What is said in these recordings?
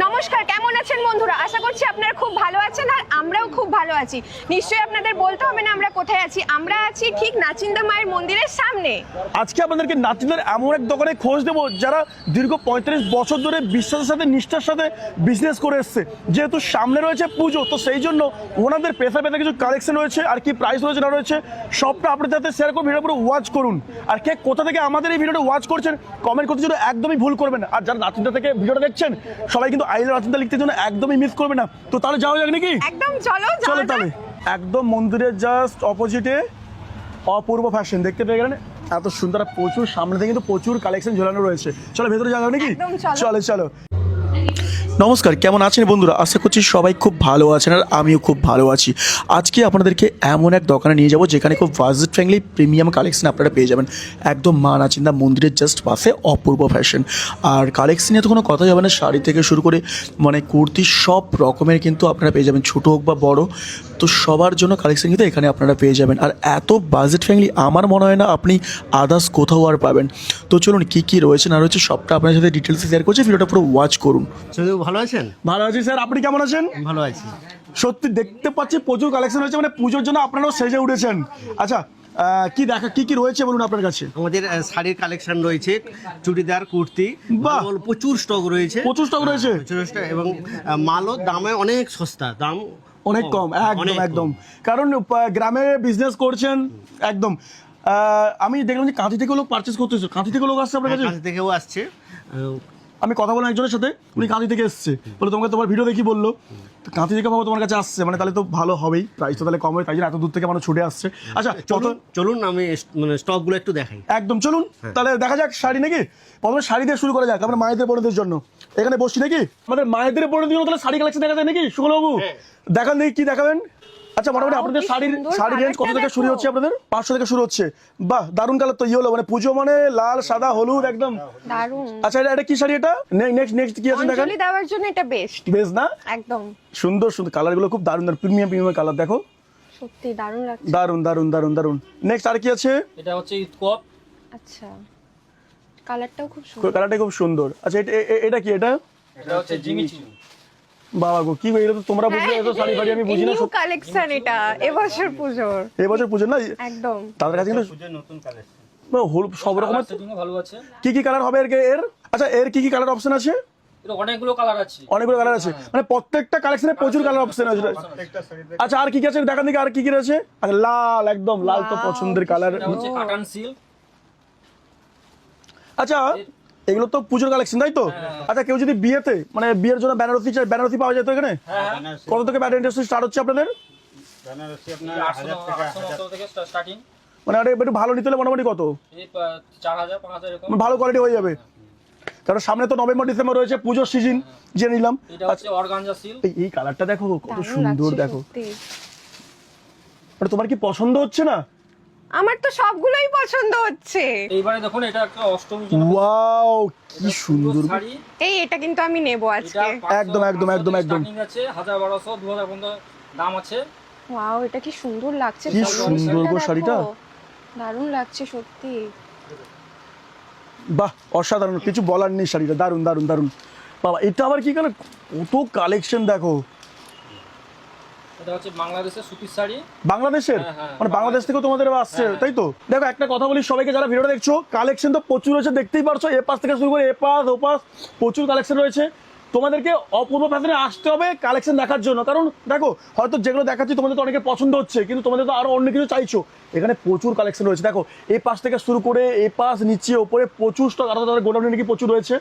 নমস্কার, কেমন আছেন বন্ধুরা? আশা করছি আপনারা খুব ভালো আছেন আর আমরাও খুব ভালো আছি। নিশ্চয়ই আপনাদের বলতে হবে না আমরা কোথায় আছি। আমরা আছি ঠিক নাচিন্দা মায়ের মন্দিরের সামনে। আজকে আপনাদেরকে নাচিনের এমন এক দোকানে খোঁজ দেবো যারা দীর্ঘ পঁয়ত্রিশ বছর ধরে বিশ্বাসের সাথে, নিষ্ঠার সাথে বিজনেস করে এসছে। যেহেতু সামনে রয়েছে পুজো, তো সেই জন্য ওনাদের পেশা পেতে কিছু কালেকশন রয়েছে আর কি প্রাইস রয়েছে না রয়েছে, সবটা আপনাদের সাথে শেয়ার করুন ভিডিও পুরো ওয়াচ করুন। আর কে কোথা থেকে আমাদের এই ভিডিওটা ওয়াচ করছেন কমেন্ট করতে জন্য একদমই ভুল করবেন আর যারা নাচিনটা থেকে ভিডিওটা দেখছেন, সবাই কিন্তু আইলে রচনা লিখতে জন্য একদমই মিস করবে না। তো তাহলে যাওয়া যাক নাকি? একদম চলো চলো তাহলে। একদম মন্দিরের জাস্ট অপোজিটে অপূর্ব ফ্যাশন দেখতে পেয়ে গেলেন? এত সুন্দর প্রচুর সামনে থেকে কিন্তু প্রচুর কালেকশন ঝোলানো রয়েছে। চলো ভেতরে যাওয়া যাবে নাকি। চলো চলো। নমস্কার, কেমন আছেন বন্ধুরা? আশা করছি সবাই খুব ভালো আছেন আর আমিও খুব ভালো আছি। আজকে আপনাদেরকে এমন এক দোকানে নিয়ে যাব, যেখানে খুব বাজেট ফ্রেন্ডলি প্রিমিয়াম কালেকশন আপনারা পেয়ে যাবেন। একদম মা নাচিন্দা মন্দিরের জাস্ট পাশে অপূর্ব ফ্যাশন আর কালেকশন তো কোনো কথা যাবে না, শাড়ি থেকে শুরু করে মানে কুর্তি সব রকমের কিন্তু আপনারা পেয়ে যাবেন, ছোটো হোক বা বড়। তো সবার জন্য কালেকশন কিন্তু এখানে আপনারা পেয়ে যাবেন। আর এত বাজেট ফ্রেন্ডলি আমার মনে হয় না আপনি আদার্স কোথাও আর পাবেন। তো চলুন কী কী রয়েছে না রয়েছে সবটা আপনার সাথে ডিটেলসে শেয়ার করছি, ভিডিওটা পুরো ওয়াচ করুন। শুধু ভালো আছেন? ভালো আছি স্যার আপনি কেমন আছেন? ভালো আছি। সত্যি দেখতে পাচ্ছি প্রচুর কালেকশন হয়েছে মানে পুজোর জন্য আপনারাও সেজে উঠেছেন। আচ্ছা কি দেখা কি কি রয়েছে বলুন আপনার কাছে? আমাদের শাড়ির কালেকশন রয়েছে চুড়িদার কুর্তি ভালো প্রচুর স্টক রয়েছে। প্রচুর স্টক রয়েছে? এবং মালও দামে অনেক সস্তা দাম অনেক কম একদম একদম। কারণ গ্রামে বিজনেস করছেন একদম। আমি দেখলাম যে কাঁথি থেকে লোক পারচেস করতেছে কাঁথি থেকে লোক আসছে আপনার কাছে? কাছ থেকেও আসছে। আমি কথা বললাম একজনের সাথে উনি কাঁথি থেকে এসছে। বলে তোমাকে তোমার ভিডিও দেখি বলল। তো কাঁথি থেকে বাবা তোমার কাছে আসছে মানে তাহলে তো ভালো হবেই প্রাইস তো তাহলে কম হবে তাই জন্য এত দূর থেকে মানুষ ছুটে আসছে। আচ্ছা চলুন চলুন আমি মানে স্টকগুলো একটু দেখাই। একদম চলুন তাহলে দেখা যাক শাড়ি নাকি? প্রথমে শাড়ি দিয়ে শুরু করা যাক আমরা মায়েদের বোনদের জন্য। এখানে বসছি নাকি? আমাদের মায়েদের বোনদের জন্য তাহলে শাড়ি কালেকশন দেখা যায় নাকি সুকলবাবু দেখান দেখি কি দেখাবেন। আচ্ছা মোটামুটি আপনাদের কি শাড়ির রেঞ্জ কত থেকে শুরু হচ্ছে আপনাদের? পাঁচশো থেকে শুরু হচ্ছে। বাহ দারুণ কালার তো ইয়েলো মানে পুজো মানে লাল সাদা হলুদ একদম। আচ্ছা এটা এটা কি শাড়ি এটা? নেক্সট নেক্সট কি আছে দেখেন? দেওয়ার জন্য এটা বেস্ট বেশ না? একদম। সুন্দর সুন্দর। কালারগুলো খুব দারুণ দারুণ প্রিমিয়াম প্রিমিয়াম কালার দেখো। সত্যি দারুণ লাগছে। দারুণ দারুণ দারুণ দারুণ নেক্সট আর কি আছে? এটা হচ্ছে ইতকপ আচ্ছা। কালারটাও খুব সুন্দর। কালারটা খুব সুন্দর। আচ্ছা এটা এটা কি এটা? এটা হচ্ছে জিমিচি। বাবা গো কি এটা তো তোমরা বুঝলে এত শাড়ি ফাড়ি আমি বুঝি না নিউ কালেকশন এটা এবছর পুজোর। এবছর পুজো না? একদম। তাদের কাছে কিন্তু না, হলুদ সব রকমের ভালো আছে। কি কি কালার হবে এর এর? আচ্ছা এর কি কি কালার অপশন আছে? অনেকগুলো কালার আছে। অনেকগুলো কালার আছে। মানে প্রত্যেকটা কালেকশনে প্রচুর কালার অপশন আছে। আচ্ছা আর কি কি আছে? দেখান দিকে আর কি কি আছে আচ্ছা লাল একদম লাল তো পছন্দের কালার হচ্ছে কাটান সিল্ক আচ্ছা। এগুলো তো পুজোর কালেকশন তাই তো? আচ্ছা কেউ যদি বিয়েতে মানে বিয়ের জন্য বেনারসি চায় বেনারসি পাওয়া যায় তো এখানে? হ্যাঁ কত থেকে ব্যাটারি ইন্ডাস্ট্রি স্টার্ট হচ্ছে আপনাদের? মানে আরে একটু ভালো নিতে হলে মোটামুটি কত? মানে ভালো কোয়ালিটি হয়ে যাবে। কারণ সামনে তো নভেম্বর ডিসেম্বর রয়েছে পুজোর সিজন যে নিলাম। এটা হচ্ছে অর্গানজা সিল্ক এই এই কালারটা দেখো কত সুন্দর দেখো। মানে তোমার কি পছন্দ হচ্ছে না? আমার তো সবগুলোই পছন্দ হচ্ছে। এইবারে দেখুন এটা একটা অষ্টমী ওয়াও কি সুন্দর এই এটা কিন্তু আমি নেব আজকে। একদম, একদম, একদম, একদম। আছে হাজার বারোশো দু হাজার পর্যন্ত দাম আছে। ওয়াও এটা কি সুন্দর লাগছে। কি সুন্দর গো শাড়িটা। দারুণ লাগছে সত্যি। বাহ অসাধারণ। কিছু বলার নেই শাড়িটা। দারুণ দারুণ দারুণ। বাবা এটা আবার কি কেন? কত কালেকশন দেখো। এটা হচ্ছে বাংলাদেশের সুতির শাড়ি। বাংলাদেশের? হ্যাঁ, হ্যাঁ, মানে বাংলাদেশ থেকে তোমাদের আসছে তাই তো? দেখো একটা কথা বলি সবাইকে যারা ভিডিওটা দেখছ কালেকশন তো প্রচুর রয়েছে দেখতেই পারছ এ পাশ থেকে শুরু করে এ পাশ ও পাশ প্রচুর কালেকশন রয়েছে। তোমাদেরকে অপূর্ব ফ্যাশনে আসতে হবে কালেকশন দেখার জন্য। কারণ দেখো হয়তো যেগুলো দেখাচ্ছি তোমাদের তো অনেকে পছন্দ হচ্ছে কিন্তু তোমাদের তো আরও অন্য কিছু চাইছো। এখানে প্রচুর কালেকশন রয়েছে। দেখো এই পাশ থেকে শুরু করে এ পাশ নিচে ওপরে প্রচুর স্টক আরও তাদের গোডাউনে নাকি প্রচুর রয়েছে।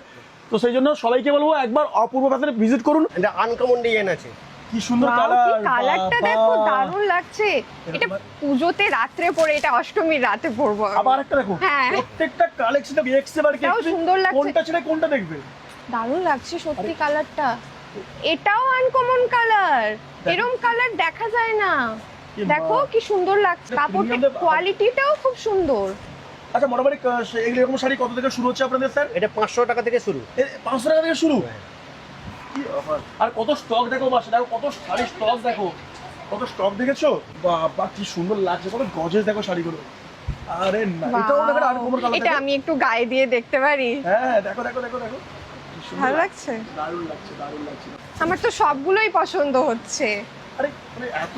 তো সেই জন্য সবাইকে বলব একবার অপূর্ব ফ্যাশনে ভিজিট করুন। এটা আনকমন ডিজাইন আছে কি সুন্দর কালার কি কালারটা দেখো দারুণ লাগছে। এটা পুজোতে রাত্রে পরে এটা অষ্টমীর রাতে পরবো আবার একটা দেখো হ্যাঁ। প্রত্যেকটা কালেকশন এক্স এবার এটাও সুন্দর লাগছে। কোনটা ছেড়ে কোনটা দেখবে? দারুণ লাগছে সত্যি কালারটা এটাও আনকমন কালার এরম কালার দেখা যায় না। দেখো কি সুন্দর লাগছে। কাপড়ের কোয়ালিটিটাও খুব সুন্দর। আচ্ছা মোটামুটি এরকম শাড়ি কত থেকে শুরু হচ্ছে আপনাদের স্যার? এটা পাঁচশো টাকা থেকে শুরু। পাঁচশো টাকা থেকে শুরু? কি? আর কত স্টক দেখো বাসে দেখো কত শাড়ি স্টক দেখো। কত স্টক দেখেছ? বাবা কি সুন্দর লাগছে কত গজেস দেখো শাড়িগুলো। আরে না এটাও দেখো আর কোমর কালার এটা আমি একটু গায়ে দিয়ে দেখতে পারি। হ্যাঁ দেখো দেখো দেখো দেখো। ভালো লাগছে? দারুণ লাগছে দারুণ লাগছে। আমার তো সবগুলোই পছন্দ হচ্ছে। আরে মানে এত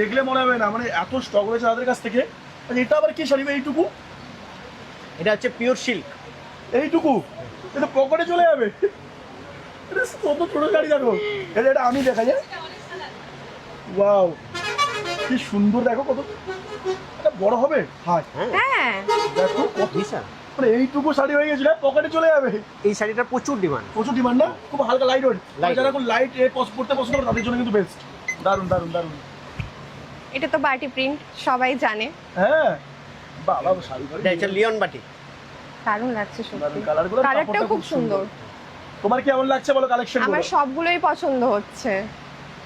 দেখলে মনে হবে না মানে এত স্টক রয়েছে তাদের কাছ থেকে। আর এটা আবার কি শাড়ি ভাই, এইটুকু? এটা হচ্ছে পিওর সিল্ক এইটুকু? এটা পকেটে চলে যাবে। কত ছোট গাড়ি দেখো। এটা এটা আমি দেখা যায় ওয়াও কি সুন্দর দেখো কত এটা বড় হবে? হ্যাঁ। দেখো কত মানে এইটুকু শাড়ি হয়ে গেছিল পকেটে চলে যাবে। এই শাড়িটার প্রচুর ডিমান্ড প্রচুর ডিমান্ড না? খুব হালকা লাইট ওয়েট যারা খুব লাইট এ পড়তে পছন্দ করে তাদের জন্য কিন্তু বেস্ট দারুণ দারুণ দারুণ। এটা তো বাটি প্রিন্ট সবাই জানে। হ্যাঁ। বাবা শাড়ি এটা লিওন বাটি। দারুণ লাগছে সত্যি। কালারগুলো কালারটাও খুব সুন্দর। তোমার কেমন লাগছে বলো কালেকশন আমার সবগুলোই পছন্দ হচ্ছে।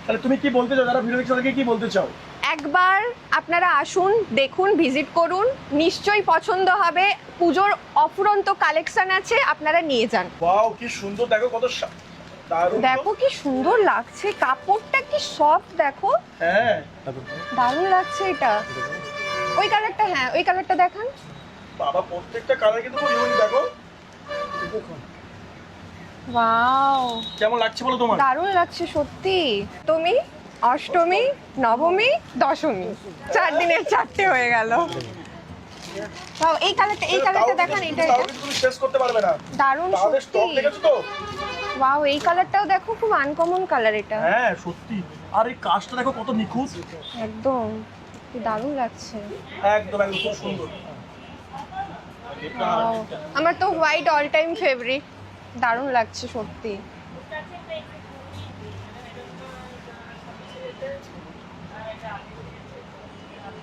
তাহলে তুমি কি বলতে চাও? যারা ভিডিও দেখছ তাদেরকে কি বলতে চাও? একবার আপনারা আসুন দেখুন ভিজিট করুন। নিশ্চয়ই পছন্দ হবে। পুজোর অফুরন্ত কালেকশন আছে আপনারা নিয়ে যান। ওয়াও কি সুন্দর। দেখো কত দেখো কি সুন্দর লাগছে। কাপড়টা কি সফট দেখো। হ্যাঁ। দারুণ লাগছে এটা। ওই কালারটা হ্যাঁ ওই কালারটা দেখান। বাবা প্রত্যেকটা কালার কিন্তু খুব ইউনিক দেখো। ওয়াও কেমন লাগছে বলো তোমার? দারুণ লাগছে সত্যি। তুমি অষ্টমী নবমী দশমী। চার দিনের চারটে হয়ে গেল। এই কালারটা এই কালারটা দেখান এটা তুমি শেষ করতে পারবে না। দারুণ সত্যি। স্টক দেখেছ তো? ওয়াও এই কালারটাও দেখো খুব আনকমন কালার এটা। হ্যাঁ সত্যি। আর এই কাজটা দেখো কত নিখুঁত। একদম। দারুণ লাগছে। একদম একদম খুব সুন্দর। আমার তো হোয়াইট অল টাইম ফেভারিট দারুণ লাগছে সত্যি।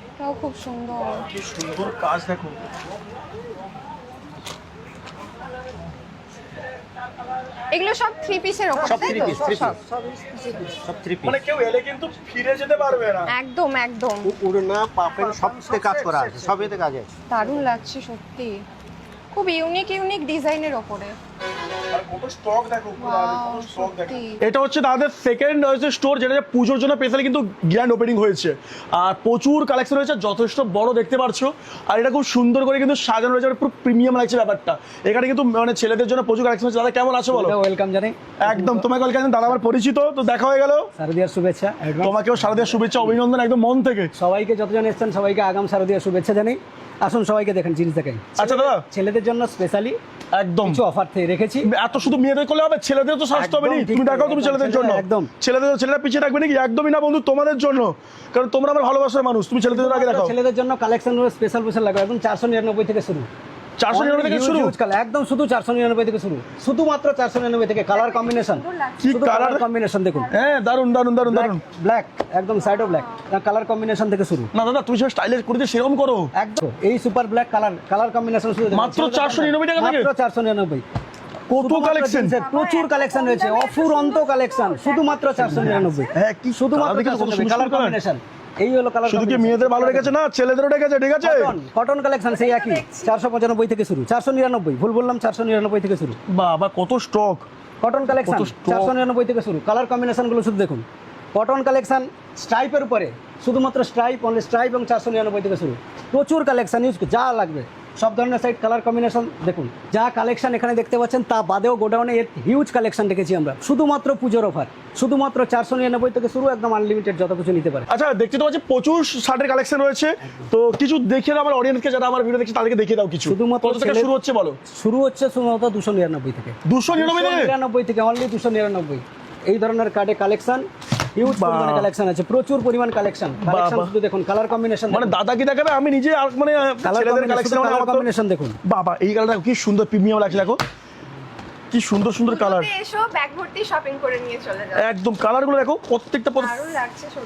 এটাও খুব সুন্দর। কি সুন্দর কাজ দেখো। এগুলো সব থ্রি পিসের ওপর সব থ্রি পিস থ্রি পিস সব থ্রি পিস মানে কেউ এলে কিন্তু ফিরে যেতে পারবে না। একদম একদম। পাপেন সবতে কাজ করা আছে সবেতে কাজ আছে। দারুণ লাগছে সত্যি। খুব ইউনিক ইউনিক ডিজাইনের ওপরে। এটা হচ্ছে তাদের সেকেন্ড হচ্ছে স্টোর যেটা পুজোর জন্য স্পেশালি কিন্তু গ্র্যান্ড ওপেনিং হয়েছে। আর প্রচুর কালেকশন হয়েছে যথেষ্ট বড় দেখতে পারছ। আর এটা খুব সুন্দর করে কিন্তু সাজানো রয়েছে মানে পুরো প্রিমিয়াম লাগছে ব্যাপারটা। এখানে কিন্তু মানে ছেলেদের জন্য প্রচুর কালেকশন হচ্ছে দাদা কেমন আছো বলো? ওয়েলকাম জানাই। একদম তোমাকে ওয়েলকাম দাদা আমার পরিচিত তো দেখা হয়ে গেল। শারদীয়ার শুভেচ্ছা। তোমাকেও শারদীয় শুভেচ্ছা অভিনন্দন একদম মন থেকে। সবাইকে যতজন এসছেন সবাইকে আগাম শারদীয়ার শুভেচ্ছা জানাই। আসুন সবাইকে দেখেন জিনিস দেখেন আচ্ছা দাদা। ছেলেদের জন্য স্পেশালি একদম। কিছু অফার রেখেছি। এত শুধু মেয়েদের করলে হবে ছেলেদের তো স্বাস্থ্য হবে নি? তুমি দেখাও তুমি ছেলেদের জন্য। একদম। ছেলেদের ছেলেরা পিছিয়ে রাখবে নাকি? একদমই না বন্ধু তোমাদের জন্য। কারণ তোমরা আমার ভালোবাসার মানুষ তুমি ছেলেদের আগে দেখাও। ছেলেদের জন্য কালেকশন স্পেশাল স্পেশাল লাগবে একদম চারশো নিরানব্বই থেকে শুরু। চারশো নিরানব্বই থেকে শুরু? একদম শুধু চারশো নিরানব্বই থেকে শুরু। শুধুমাত্র চারশো নিরানব্বই থেকে। কালার কম্বিনেশন কি কালার কম্বিনেশন দেখুন। হ্যাঁ দারুণ দারুণ দারুণ দারুণ ব্ল্যাক একদম side of black colour combination থেকে শুরু। না দাদা তুমি সব স্টাইলিশ করে সেরকম করো। একদম। এই super black colour colour combination শুধু। মাত্র 499 টাকা থেকে? মাত্র চারশো নিরানব্বই। কত কালেকশন প্রচুর কালেকশন রয়েছে। অফুরন্ত কালেকশন শুধুমাত্র চারশো নিরানব্বই। হ্যাঁ, কি শুধুমাত্র কালার কম্বিনেশন এই হলো কালার শুধু কি মেয়েদের ভালো রেখেছে না? ছেলেদেরও রেখেছে ঠিক আছে? কটন কটন কালেকশন সেই একই। চারশো পঁচানব্বই থেকে শুরু। চারশো নিরানব্বই। ভুল বললাম চারশো নিরানব্বই থেকে শুরু। বাবা কত স্টক কটন কালেকশন। চারশো নিরানব্বই থেকে শুরু। কালার কম্বিনেশনগুলো শুধু দেখুন। কটন কালেকশন স্ট্রাইপের উপরে। শুধুমাত্র স্ট্রাইপ অনলি স্ট্রাইপ এবং চারশো নিরানব্বই থেকে শুরু। প্রচুর কালেকশন ইউজ যা লাগবে। সব ধরনের সাইড কালার কম্বিনেশন দেখুন। যা কালেকশন এখানে দেখতে পাচ্ছেন তা বাদেও গোডাউনে এর হিউজ কালেকশন রেখেছি আমরা। শুধুমাত্র পুজোর অফার শুধুমাত্র চারশো নিরানব্বই থেকে শুরু একদম আনলিমিটেড যত কিছু নিতে পারে। আচ্ছা দেখতে তো পাচ্ছি প্রচুর শার্টের কালেকশন রয়েছে। তো কিছু দেখে দাও আমার অডিয়েন্সকে যারা আমার ভিডিও দেখছে তাদেরকে দেখিয়ে দাও কিছু। শুধুমাত্র থেকে শুরু হচ্ছে বলো? শুরু হচ্ছে শুধুমাত্র দুশো নিরানব্বই থেকে। দুশো নিরানব্বই থেকে? অনলি দুশো নিরানব্বই। এই ধরনের কার্ডে কালেকশন হিউজ। পরিমাণে কালেকশন আছে প্রচুর পরিমাণ কালেকশন কালেকশন। শুধু দেখুন কালার কম্বিনেশন মানে দাদা কি দেখাবে? আমি নিজে মানে ছেলেদের কালেকশন কালার কম্বিনেশন দেখুন। বাবা এই কালারটা কি সুন্দর প্রিমিয়াম লাগছে দেখো। কি সুন্দর সুন্দর কালার এসো ব্যাগ ভর্তি শপিং করে নিয়ে চলে যাও। একদম কালারগুলো দেখো প্রত্যেকটা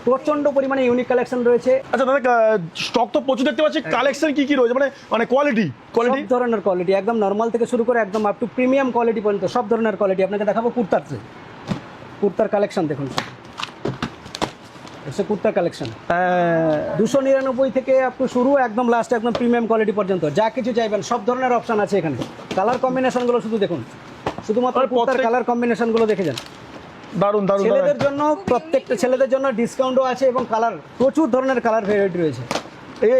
প্রচণ্ড পরিমাণে ইউনিক কালেকশন রয়েছে। আচ্ছা দাদা স্টক তো প্রচুর দেখতে পাচ্ছি কালেকশন কি কি রয়েছে? মানে মানে কোয়ালিটি কোয়ালিটি সব ধরনের কোয়ালিটি একদম নর্মাল থেকে শুরু করে একদম আপ টু প্রিমিয়াম কোয়ালিটি পর্যন্ত সব ধরনের কোয়ালিটি আপনাকে দেখাবো কুর্তার কুর্তার কালেকশন দেখুন। হচ্ছে কুর্তার কালেকশন দুশো নিরানব্বই থেকে আপ টু শুরু একদম লাস্ট একদম প্রিমিয়াম কোয়ালিটি পর্যন্ত। যা কিছু চাইবেন সব ধরনের অপশন আছে এখানে। কালার কম্বিনেশনগুলো শুধু দেখুন। শুধুমাত্র কুর্তার কালার কম্বিনেশনগুলো দেখে যান। দারুণ দারুণ ছেলেদের জন্য প্রত্যেকটা ছেলেদের জন্য ডিসকাউন্টও আছে এবং কালার প্রচুর ধরনের কালার ভ্যারাইটি রয়েছে।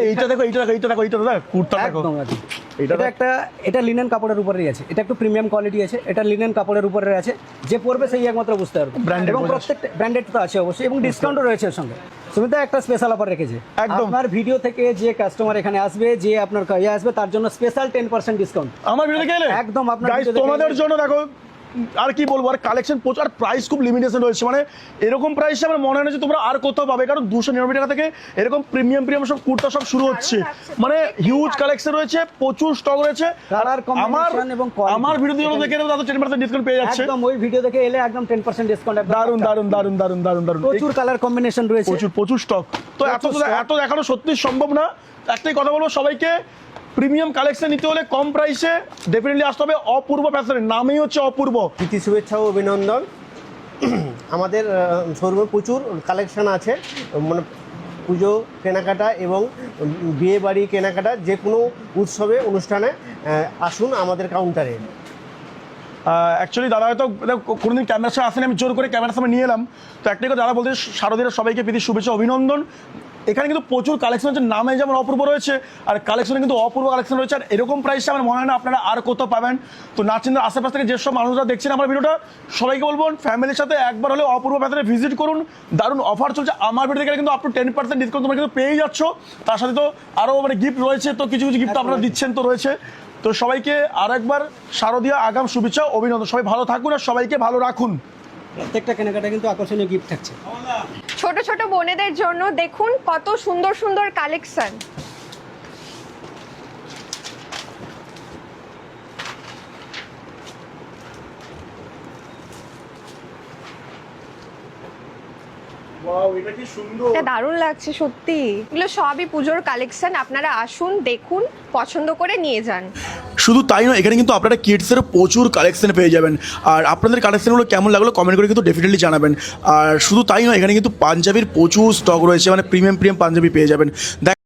এইটা দেখো এইটা দেখো এইটা দেখো এইটা দাদা কুর্তা দেখো। একদম। এটা একটা এটা লিনেন কাপড়ের উপরেই আছে। এটা একটু প্রিমিয়াম কোয়ালিটি আছে এটা লিনেন কাপড়ের উপরে আছে। যে পরবে সেই একমাত্র বুঝতে পারবে। এবং প্রত্যেকটা ব্র্যান্ডেড তো আছে অবশ্যই এবং ডিসকাউন্টও রয়েছে এর সঙ্গে। সুমিতা একটা স্পেশাল অফার রেখেছে। একদম। আপনার ভিডিও থেকে যে কাস্টমার এখানে আসবে যে আপনার ইয়ে আসবে তার জন্য স্পেশাল টেন পার্সেন্ট ডিসকাউন্ট আমার ভিডিও দেখে একদম আপনার তোমাদের জন্য দেখো আর কি বলব আর কালেকশন প্রচুর আর প্রাইস খুব লিমিটেশন রয়েছে। মানে এরকম প্রাইসে আমার মনে হয় না যে তোমরা আর কোথাও পাবে কারণ দুশো নিরানব্বই টাকা থেকে এরকম প্রিমিয়াম প্রিমিয়াম সব কুর্তা সব শুরু হচ্ছে। মানে হিউজ কালেকশন রয়েছে প্রচুর স্টক রয়েছে। আমার এবং আমার ভিডিও দেখে নেব তাদের টেন পার্সেন্ট ডিসকাউন্ট পেয়ে যাচ্ছে। একদম ওই ভিডিও দেখে এলে একদম টেন পার্সেন্ট ডিসকাউন্ট দারুণ দারুণ দারুণ দারুণ দারুণ দারুণ প্রচুর কালার কম্বিনেশন রয়েছে। প্রচুর প্রচুর স্টক তো এত এত দেখানো সত্যি সম্ভব না। একটাই কথা বলব সবাইকে প্রিমিয়াম কালেকশন নিতে হলে কম প্রাইসে ডেফিনেটলি আসতে হবে অপূর্ব ফ্যাশনের নামই হচ্ছে অপূর্ব। প্রীতি শুভেচ্ছা ও অভিনন্দন। আমাদের শোরুমে প্রচুর কালেকশন আছে। মানে পুজো কেনাকাটা এবং বিয়ে বাড়ি কেনাকাটা যে কোনো উৎসবে অনুষ্ঠানে আসুন আমাদের কাউন্টারে অ্যাকচুয়ালি দাদা হয়তো কোনোদিন ক্যামেরার সামনে আসেনি আমি জোর করে ক্যামেরার সামনে নিয়ে এলাম। তো একটাই কথা দাদা বলতে শারদীরা সবাইকে প্রীতি শুভেচ্ছা অভিনন্দন। এখানে কিন্তু প্রচুর কালেকশন হচ্ছে নামে যেমন অপূর্ব রয়েছে আর কালেকশনে কিন্তু অপূর্ব কালেকশন রয়েছে আর এরকম প্রাইসে আমার মনে হয় না আপনারা আর কোথাও পাবেন। তো নাচিন্দার আশেপাশ থেকে যেসব মানুষরা দেখছেন আমার ভিডিওটা সবাইকে বলব ফ্যামিলির সাথে একবার হলে অপূর্ব প্যাথরে ভিজিট করুন দারুণ অফার চলছে। আমার ভিডিও গেলে কিন্তু up to ten percent discount তোমরা কিন্তু পেয়ে যাচ্ছ। তার সাথে তো আরও মানে গিফট রয়েছে তো কিছু কিছু গিফট আপনারা দিচ্ছেন তো রয়েছে। তো সবাইকে আর একবার শারদীয় আগাম শুভেচ্ছা অভিনন্দন। সবাই ভালো থাকুন আর সবাইকে ভালো রাখুন। প্রত্যেকটা কেনাকাটা কিন্তু আকর্ষণীয় গিফট থাকছে। ছোট ছোট বোনেদের জন্য দেখুন কত সুন্দর সুন্দর কালেকশন। দারুণ লাগছে সত্যি। এগুলো সবই পুজোর কালেকশন আপনারা আসুন দেখুন পছন্দ করে নিয়ে যান। শুধু তাই নয়, এখানে কিন্তু আপনারা কিডসের প্রচুর কালেকশন পেয়ে যাবেন। আর আপনাদের কালেকশনগুলো কেমন লাগল কমেন্ট করে কিন্তু ডেফিনেটলি জানাবেন। আর শুধু তাই নয়, এখানে কিন্তু পাঞ্জাবির প্রচুর স্টক রয়েছে মানে প্রিমিয়াম প্রিমিয়াম পাঞ্জাবি পেয়ে যাবেন। দেখ